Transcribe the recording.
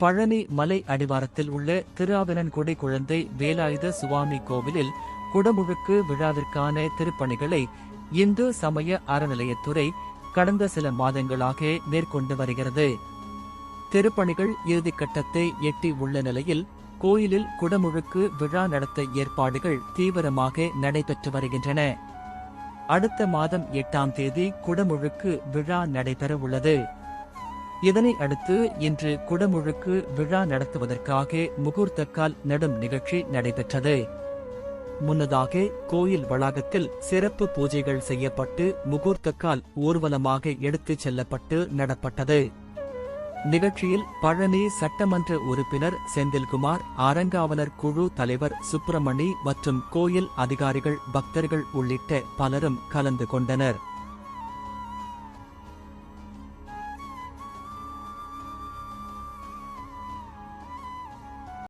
பழனி மலை அடிவாரத்தில் உள்ள திருஆவினன்குடி குழந்தை வேலாயுத சுவாமி கோவிலில் குடமுழுக்கு விழாவிற்கான திருப்பணிகளை இந்து சமய அறநிலையத்துறை கடந்த சில மாதங்களாக மேற்கொண்டு வருகிறது. திருப்பணிகள் இறுதிக்கட்டத்தை எட்டி உள்ள நிலையில் கோயிலில் குடமுழுக்கு விழா நடத்த ஏற்பாடுகள் தீவிரமாக நடைபெற்று வருகின்றன. அடுத்த மாதம் எட்டாம் தேதி குடமுழுக்கு விழா நடைபெற உள்ளது இதனை அடுத்து இன்று குடமுழுக்கு விழா நடத்துவதற்காக முகூர்த்தக்கால் நடும் நிகழ்ச்சி நடைபெற்றது. முன்னதாக கோயில் வளாகத்தில் சிறப்பு பூஜைகள் செய்யப்பட்டு முகூர்த்தக்கால் ஊர்வலமாக எடுத்துச் செல்லப்பட்டு நடப்பட்டது. நிகழ்ச்சியில் பழனி சட்டமன்ற உறுப்பினர் செந்தில்குமார் அறங்காவலர் குழு தலைவர் சுப்பிரமணி மற்றும் கோயில் அதிகாரிகள் பக்தர்கள் உள்ளிட்ட பலரும் கலந்து கொண்டனர்.